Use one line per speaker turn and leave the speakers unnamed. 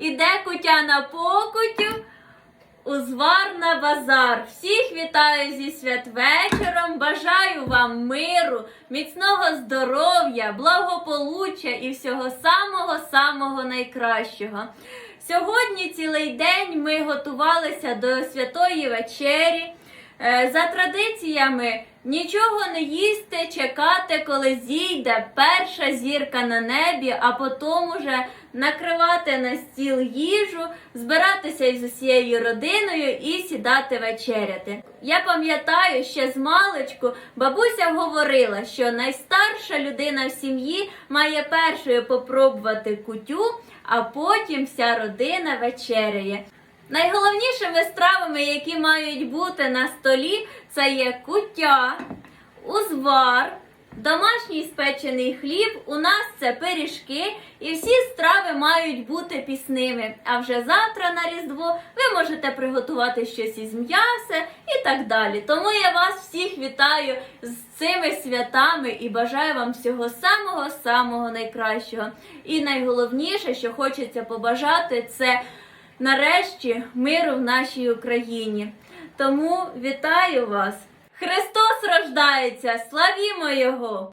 іде кутя на покутю. Узвар на базар. Всіх вітаю зі святвечором. Бажаю вам миру, міцного здоров'я, благополуччя і всього самого-самого найкращого. Сьогодні цілий день ми готувалися до святої вечері. Е, За традиціями нічого не їсти, чекати, коли зійде перша зірка на небі, а потім уже накривати на стіл їжу, збиратися із усією родиною і сідати вечеряти. Я пам'ятаю, ще з маличку бабуся говорила, що найстарша людина в сім'ї має першою попробувати кутю, а потім вся родина вечеряє. Найголовнішими стравами, які мають бути на столі, це є куття, узвар, домашній спечений хліб, у нас це пиріжки, і всі страви мають бути пісними. А вже завтра на Різдво ви можете приготувати щось із м'яса і так далі. Тому я вас всіх вітаю з цими святами і бажаю вам всього самого-самого найкращого. І найголовніше, що хочеться побажати, це нарешті миру в нашій Україні. Тому вітаю вас! Христос рождається! Славімо Його!